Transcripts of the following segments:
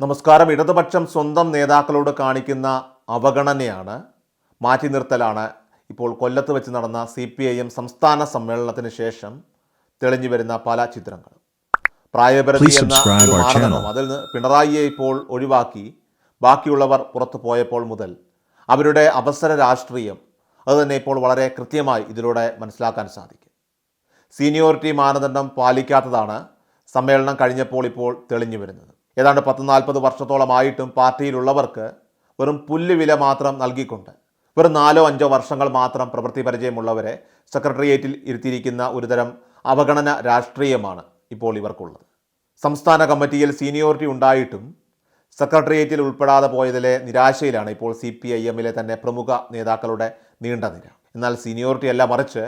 നമസ്കാരം. ഇടതുപക്ഷം സ്വന്തം നേതാക്കളോട് കാണിക്കുന്ന അവഗണനയാണ് മാറ്റി നിർത്തലാണ്. ഇപ്പോൾ കൊല്ലത്ത് വെച്ച് നടന്ന സി പി ഐ എം സംസ്ഥാന സമ്മേളനത്തിന് ശേഷം തെളിഞ്ഞു വരുന്ന പല ചിത്രങ്ങൾ പ്രായപരിധി എന്ന മാനദണ്ഡം അതിൽ നിന്ന് പിണറായിയെ ഇപ്പോൾ ഒഴിവാക്കി ബാക്കിയുള്ളവർ പുറത്തു പോയപ്പോൾ മുതൽ അവരുടെ അവസര രാഷ്ട്രീയം അതുതന്നെ ഇപ്പോൾ വളരെ കൃത്യമായി ഇതിലൂടെ മനസ്സിലാക്കാൻ സാധിക്കും. സീനിയോറിറ്റി മാനദണ്ഡം പാലിക്കാത്തതാണ് സമ്മേളനം കഴിഞ്ഞപ്പോൾ ഇപ്പോൾ തെളിഞ്ഞു വരുന്നത്. ഏതാണ്ട് പത്ത് നാൽപ്പത് വർഷത്തോളമായിട്ടും പാർട്ടിയിലുള്ളവർക്ക് വെറും പുല്ലുവില മാത്രം നൽകിക്കൊണ്ട് വെറും നാലോ അഞ്ചോ വർഷങ്ങൾ മാത്രം പ്രവൃത്തി പരിചയമുള്ളവരെ സെക്രട്ടേറിയറ്റിൽ ഇരുത്തിയിരിക്കുന്ന ഒരുതരം അവഗണന രാഷ്ട്രീയമാണ് ഇപ്പോൾ ഇവർക്കുള്ളത്. സംസ്ഥാന കമ്മിറ്റിയിൽ സീനിയോറിറ്റി ഉണ്ടായിട്ടും സെക്രട്ടേറിയറ്റിൽ ഉൾപ്പെടാതെ പോയതിലെ നിരാശയിലാണ് ഇപ്പോൾ സി പി ഐ എമ്മിലെ തന്നെ പ്രമുഖ നേതാക്കളുടെ നീണ്ട നിര. എന്നാൽ സീനിയോറിറ്റി അല്ല മറിച്ച്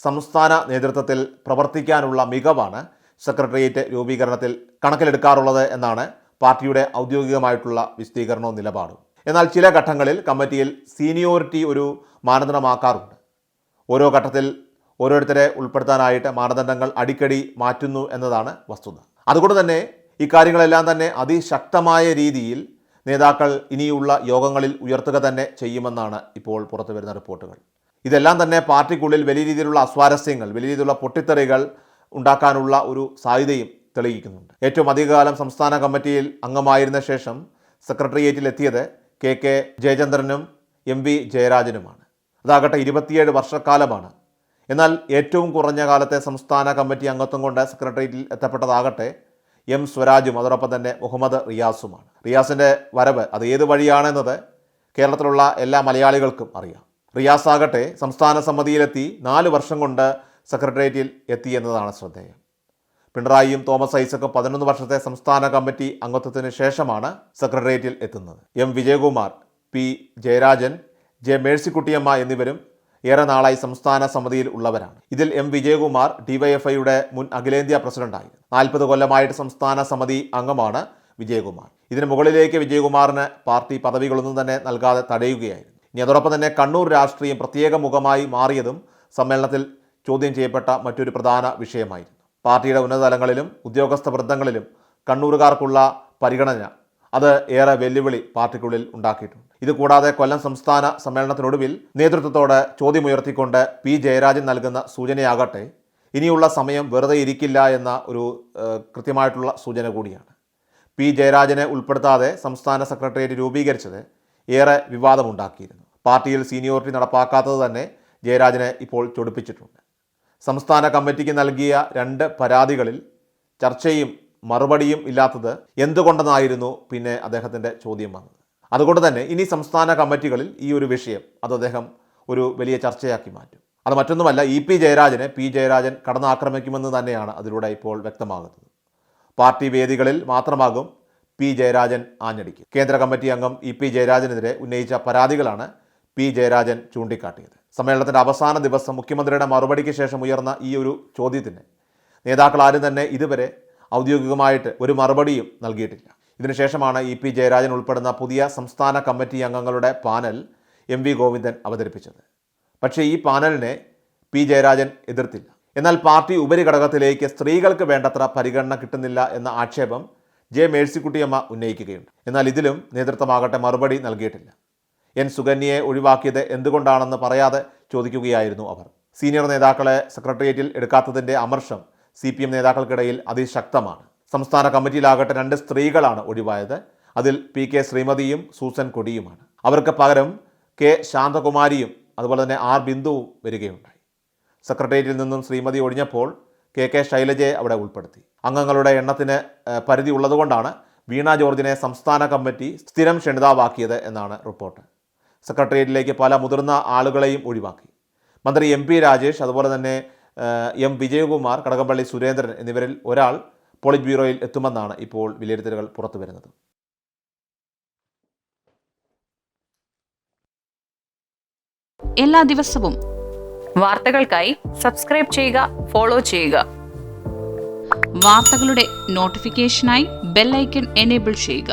സംസ്ഥാന നേതൃത്വത്തിൽ പ്രവർത്തിക്കാനുള്ള മികവാണ് സെക്രട്ടേറിയറ്റ് രൂപീകരണത്തിൽ കണക്കിലെടുക്കാറുള്ളത് എന്നാണ് പാർട്ടിയുടെ ഔദ്യോഗികമായിട്ടുള്ള വിശദീകരണവും നിലപാടും. എന്നാൽ ചില ഘട്ടങ്ങളിൽ കമ്മിറ്റിയിൽ സീനിയോറിറ്റി ഒരു മാനദണ്ഡമാക്കാറുണ്ട്. ഓരോ ഘട്ടത്തിൽ ഓരോരുത്തരെ ഉൾപ്പെടുത്താനായിട്ട് മാനദണ്ഡങ്ങൾ അടിക്കടി മാറ്റുന്നു എന്നതാണ് വസ്തുത. അതുകൊണ്ട് തന്നെ ഇക്കാര്യങ്ങളെല്ലാം തന്നെ അതിശക്തമായ രീതിയിൽ നേതാക്കൾ ഇനിയുള്ള യോഗങ്ങളിൽ ഉയർത്തുക തന്നെ ചെയ്യുമെന്നാണ് ഇപ്പോൾ പുറത്തു വരുന്ന റിപ്പോർട്ടുകൾ. ഇതെല്ലാം തന്നെ പാർട്ടിക്കുള്ളിൽ വലിയ രീതിയിലുള്ള അസ്വാരസ്യങ്ങൾ വലിയ രീതിയിലുള്ള പൊട്ടിത്തെറികൾ ഉണ്ടാക്കാനുള്ള ഒരു സാധ്യതയും തെളിയിക്കുന്നുണ്ട്. ഏറ്റവും അധികകാലം സംസ്ഥാന കമ്മിറ്റിയിൽ അംഗമായിരുന്ന ശേഷം സെക്രട്ടേറിയറ്റിൽ എത്തിയത് കെ കെ ജയചന്ദ്രനും എം വി ജയരാജനുമാണ്. അതാകട്ടെ ഇരുപത്തിയേഴ് വർഷക്കാലമാണ്. എന്നാൽ ഏറ്റവും കുറഞ്ഞ കാലത്തെ സംസ്ഥാന കമ്മിറ്റി അംഗത്വം കൊണ്ട് സെക്രട്ടേറിയറ്റിൽ എത്തപ്പെട്ടതാകട്ടെ എം സ്വരാജും അതോടൊപ്പം തന്നെ മുഹമ്മദ് റിയാസുമാണ്. റിയാസിന്റെ വരവ് അത് ഏത് വഴിയാണെന്നത് കേരളത്തിലുള്ള എല്ലാ മലയാളികൾക്കും അറിയാം. റിയാസ് ആകട്ടെ സംസ്ഥാന സമിതിയിലെത്തി നാല് വർഷം കൊണ്ട് സെക്രട്ടേറിയറ്റിൽ എത്തിയെന്നതാണ് ശ്രദ്ധേയം. പിണറായിയും തോമസ് ഐസക്കും പതിനൊന്ന് വർഷത്തെ സംസ്ഥാന കമ്മിറ്റി അംഗത്വത്തിന് ശേഷമാണ് സെക്രട്ടേറിയറ്റിൽ എത്തുന്നത്. M Vijayakumar P Jayarajan J Mercykuttyamma എന്നിവരും ഏറെ നാളായി സംസ്ഥാന സമിതിയിൽ ഉള്ളവരാണ്. ഇതിൽ എം വിജയകുമാർ ഡിവൈഎഫ്ഐയുടെ മുൻ അഖിലേന്ത്യാ പ്രസിഡന്റായി. നാൽപ്പത് കൊല്ലമായിട്ട് സംസ്ഥാന സമിതി അംഗമാണ് വിജയകുമാർ. ഇതിന് മുകളിലേക്ക് വിജയകുമാറിന് പാർട്ടി പദവികളൊന്നും തന്നെ നൽകാതെ തടയുകയായിരുന്നു. ഇനി അതോടൊപ്പം തന്നെ കണ്ണൂർ രാഷ്ട്രീയം പ്രത്യേക മുഖമായി മാറിയതും സമ്മേളനത്തിൽ ചോദ്യം ചെയ്യപ്പെട്ട മറ്റൊരു പ്രധാന വിഷയമായിരുന്നു. പാർട്ടിയുടെ ഉന്നതതലങ്ങളിലും ഉദ്യോഗസ്ഥ വൃദ്ധങ്ങളിലും കണ്ണൂരുകാർക്കുള്ള പരിഗണന അത് ഏറെ വെല്ലുവിളി പാർട്ടിക്കുള്ളിൽ ഉണ്ടാക്കിയിട്ടുണ്ട്. ഇതുകൂടാതെ കൊല്ലം സംസ്ഥാന സമ്മേളനത്തിനൊടുവിൽ നേതൃത്വത്തോട് ചോദ്യമുയർത്തിക്കൊണ്ട് പി. ജയരാജൻ നൽകുന്ന സൂചനയാകട്ടെ ഇനിയുള്ള സമയം വെറുതെ ഇരിക്കില്ല എന്ന ഒരു കൃത്യമായിട്ടുള്ള സൂചന കൂടിയാണ്. പി. ജയരാജനെ ഉൾപ്പെടുത്താതെ സംസ്ഥാന സെക്രട്ടേറിയറ്റ് രൂപീകരിച്ചത് ഏറെ വിവാദമുണ്ടാക്കിയിരുന്നു. പാർട്ടിയിൽ സീനിയോറിറ്റി നടപ്പാക്കാത്തത് തന്നെ ജയരാജനെ ഇപ്പോൾ ചൊടിപ്പിച്ചിട്ടുണ്ട്. സംസ്ഥാന കമ്മിറ്റിക്ക് നൽകിയ രണ്ട് പരാതികളിൽ ചർച്ചയും മറുപടിയും ഇല്ലാത്തത് എന്തുകൊണ്ടെന്നായിരുന്നു പിന്നെ അദ്ദേഹത്തിന്റെ ചോദ്യം വന്നത്. അതുകൊണ്ട് തന്നെ ഇനി സംസ്ഥാന കമ്മിറ്റികളിൽ ഈ ഒരു വിഷയം അത് അദ്ദേഹം ഒരു വലിയ ചർച്ചയാക്കി മാറ്റും. അത് മറ്റൊന്നുമല്ല ഇ പി ജയരാജനെ പി ജയരാജൻ കടന്നാക്രമിക്കുമെന്ന് തന്നെയാണ് അതിലൂടെ ഇപ്പോൾ വ്യക്തമാകുന്നത്. പാർട്ടി വേദികളിൽ മാത്രമാകും പി ജയരാജൻ ആഞ്ഞടിക്കുക. കേന്ദ്ര കമ്മിറ്റി അംഗം ഇ പി ജയരാജനെതിരെ ഉന്നയിച്ച പരാതികളാണ് പി. ജയരാജൻ ചൂണ്ടിക്കാട്ടിയത്. സമ്മേളനത്തിന്റെ അവസാന ദിവസം മുഖ്യമന്ത്രിയുടെ മറുപടിക്ക് ശേഷം ഉയർന്ന ഈ ഒരു ചോദ്യത്തിന് നേതാക്കൾ ആരും തന്നെ ഇതുവരെ ഔദ്യോഗികമായിട്ട് ഒരു മറുപടിയും നൽകിയിട്ടില്ല. ഇതിനുശേഷമാണ് ഇ പി. ജയരാജൻ ഉൾപ്പെടുന്ന പുതിയ സംസ്ഥാന കമ്മിറ്റി അംഗങ്ങളുടെ പാനൽ എം വി ഗോവിന്ദൻ അവതരിപ്പിച്ചത്. പക്ഷേ ഈ പാനലിനെ പി. ജയരാജൻ എതിർത്തില്ല. എന്നാൽ പാർട്ടി ഉപരിഘടകത്തിലേക്ക് സ്ത്രീകൾക്ക് വേണ്ടത്ര പരിഗണന കിട്ടുന്നില്ല എന്ന ആക്ഷേപം ജെ മേഴ്സിക്കുട്ടിയമ്മ ഉന്നയിക്കുകയുണ്ട് എന്നാൽ ഇതിലും നേതൃത്വമാകട്ടെ മറുപടി നൽകിയിട്ടില്ല. എൻ സുകന്യയെ ഒഴിവാക്കിയത് എന്തുകൊണ്ടാണെന്ന് പറയാതെ ചോദിക്കുകയായിരുന്നു അവർ. സീനിയർ നേതാക്കളെ സെക്രട്ടേറിയറ്റിൽ എടുക്കാത്തതിന്റെ അമർഷം സി പി എം നേതാക്കൾക്കിടയിൽ അതിശക്തമാണ്. സംസ്ഥാന കമ്മിറ്റിയിലാകട്ടെ രണ്ട് സ്ത്രീകളാണ് ഒഴിവായത്. അതിൽ പി കെ ശ്രീമതിയും സൂസൻ കൊടിയുമാണ്. അവർക്ക് പകരം കെ ശാന്തകുമാരിയും അതുപോലെ തന്നെ ആർ ബിന്ദുവും വരികയുണ്ടായി. സെക്രട്ടേറിയറ്റിൽ നിന്നും ശ്രീമതി ഒഴിഞ്ഞപ്പോൾ കെ കെ ശൈലജയെ അവിടെ ഉൾപ്പെടുത്തി. അംഗങ്ങളുടെ എണ്ണത്തിന് പരിധി ഉള്ളതുകൊണ്ടാണ് വീണ ജോർജിനെ സംസ്ഥാന കമ്മിറ്റി സ്ഥിരം ക്ഷണിതാവാക്കിയത് എന്നാണ് റിപ്പോർട്ട്. സെക്രട്ടേറിയറ്റിലേക്ക് പല മുതിർന്ന ആളുകളെയും ഒഴിവാക്കി. മന്ത്രി എം പി രാജേഷ് അതുപോലെ തന്നെ എം വിജയകുമാർ കടകംപള്ളി സുരേന്ദ്രൻ എന്നിവരിൽ ഒരാൾ പോളിറ്റ് ബ്യൂറോയിൽ എത്തുമെന്നാണ് ഇപ്പോൾ വിലയിരുത്തലുകൾ പുറത്തു വരുന്നത്. എല്ലാ ദിവസവും വാർത്തകൾക്കായി സബ്സ്ക്രൈബ് ചെയ്യുക ഫോളോ ചെയ്യുക. വാർത്തകളുടെ നോട്ടിഫിക്കേഷനായി ബെല്ലൈക്കൺ എനേബിൾ ചെയ്യുക.